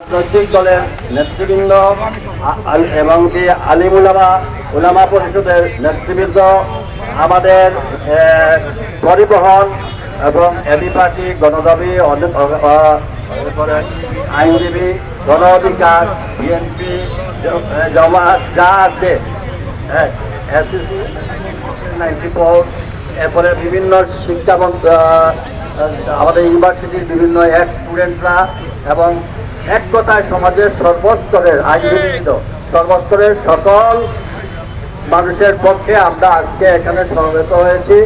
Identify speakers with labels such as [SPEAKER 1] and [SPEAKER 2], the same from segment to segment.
[SPEAKER 1] রাজনৈতিক দলের নেতৃবৃন্দ এবং কি আলিম উলামা উলামা পরিষদের নেতৃবৃন্দ, আমাদের পরিবহন এবং এবি পার্টি গণদাবি আইনজীবী গণ অধিকার বিএনপি জমাত, যা আছে এসএসসি, নাইনটি ফোর, এরপরে বিভিন্ন শিক্ষা আমাদের ইউনিভার্সিটির বিভিন্ন এক্স স্টুডেন্টরা এবং এক কথায় সমাজের সর্বস্তরের আইনজীবীবৃন্দ সর্বস্তরের সকল মানুষের পক্ষে আমরা আজকে এখানে সমবেত হয়েছি।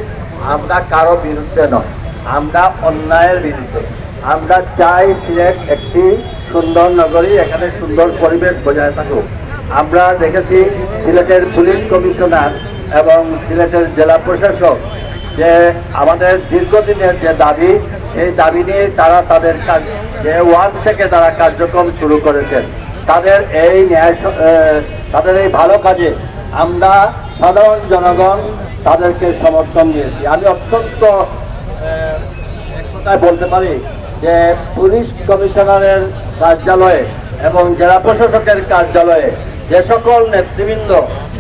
[SPEAKER 1] আমরা কারও বিরুদ্ধে নয়। আমরা অন্যায়ের বিরুদ্ধে। আমরা চাই সিলেট একটি সুন্দর নগরী এখানে সুন্দর পরিবেশ বজায় থাকুক। আমরা দেখেছি সিলেটের পুলিশ কমিশনার এবং সিলেটের জেলা প্রশাসক যে আমাদের দীর্ঘদিনের যে দাবি সেই দাবি নিয়ে তারা তাদের কাজ যে ওয়ান থেকে তারা কার্যক্রম শুরু করেছেন। তাদের এই ন্যায় তাদের এই ভালো কাজে আমরা সাধারণ জনগণ তাদেরকে সমর্থন দিয়েছি। আমি অত্যন্ত এক কথায় বলতে পারি যে পুলিশ কমিশনারের কার্যালয়ে এবং জেলা প্রশাসকের কার্যালয়ে যে সকল নেতৃবৃন্দ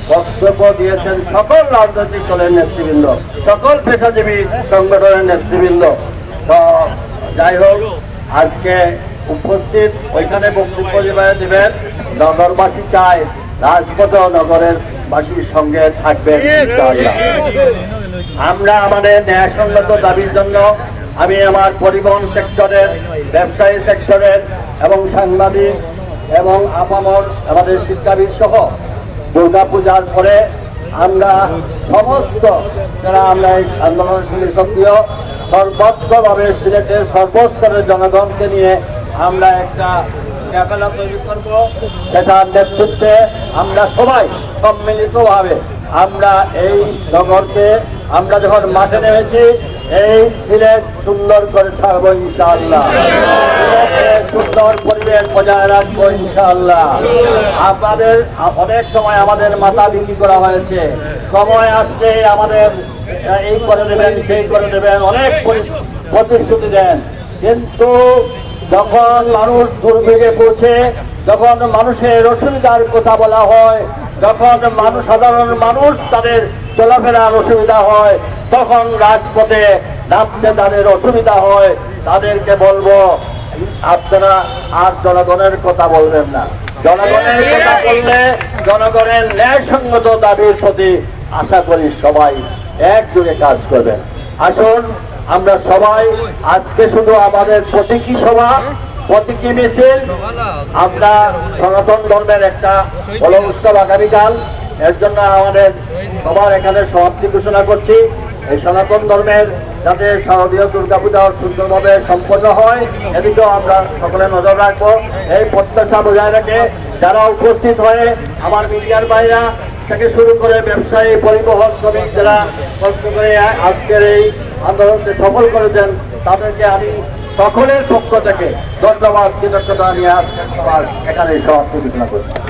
[SPEAKER 1] বক্তব্য দিয়েছেন সকল রাজনৈতিক দলের নেতৃবৃন্দ, সকল পেশাজীবী সংগঠনের নেতৃবৃন্দ তো যাই হোক, আজকে উপস্থিত ওইখানে বক্তব্য দিবে- দিবেন নগরবাসী চায় রাজপথ নগরের বাসীর সঙ্গে ইনশাআল্লাহ। আমরা আমাদের ন্যায়সঙ্গত দাবির জন্য আমি আমার পরিবহন সেক্টরের, ব্যবসায়ী সেক্টরের এবং সাংবাদিক এবং আপামর, আমাদের শিক্ষাবিদ সহ দুর্গা পূজার পরে আমরা সমস্ত যারা আমরা এই আন্দোলনের সঙ্গে সক্রিয় সর্বত্রভাবে সিলেটের সর্বস্তরের জনগণকে নিয়ে আমরা একটা ক্যামেরা তৈরি করব। সেটার নেতৃত্বে আমরা সবাই সম্মিলিতভাবে আমরা এই নগরকে আমরা যখন মাঠে নেমেছি, এই সিলেট সুন্দর করে ছাড়বো ইনশাআল্লাহ। সুন্দর পরিবেশ বজায় রাখব ইনশাআল্লাহ। আপনাদের, অনেক সময় আমাদের মাথা বিক্রি করা হয়েছে। সময় আসতে আমাদের এই করে দেবেন, সেই করে দেবেন, অনেক প্রতিশ্রুতি দেন। কিন্তু যখন মানুষ দুর্ভিগে পৌঁছে, যখন মানুষের অসুবিধার কথা বলা হয়, যখন মানুষ, সাধারণ মানুষ তাদের চলাফেরার অসুবিধা হয়, তখন রাজপথে নামতে তাদের অসুবিধা হয়। তাদেরকে বলব আপনারা আর জনগণের কথা বলবেন না। জনগণের কথা বললে জনগণের ন্যায়সঙ্গত দাবির প্রতি আশা করি সবাই একযোগে কাজ করবেন। আসুন আমরা সবাই আজকে শুধু আমাদের প্রতীকী সভা প্রতীকী মিছিল আমরা সনাতন ধর্মের একটা বড় উৎসব আগামীকাল। এর জন্য আমাদের সবার এখানে সমাপ্তি ঘোষণা করছি। এই সনাতন ধর্মের যাতে শারদীয় দুর্গাপূজা সুন্দরভাবে সম্পন্ন হয়, এদিকেও আমরা সকলে নজর রাখব। এই প্রত্যাশা বজায় রেখে যারা উপস্থিত হয়ে আমার মিডিয়ার বাইরা থেকে শুরু করে ব্যবসায়ী, পরিবহন শ্রমিক যারা কষ্ট করে আজকের এই আন্দোলনকে সফল করেছেন, তাদেরকে আমি সকলের পক্ষ থেকে ধন্যবাদ, কৃতজ্ঞতা নিয়ে আজকের সবার এখানে সমাপ্তি ঘোষণা করছি।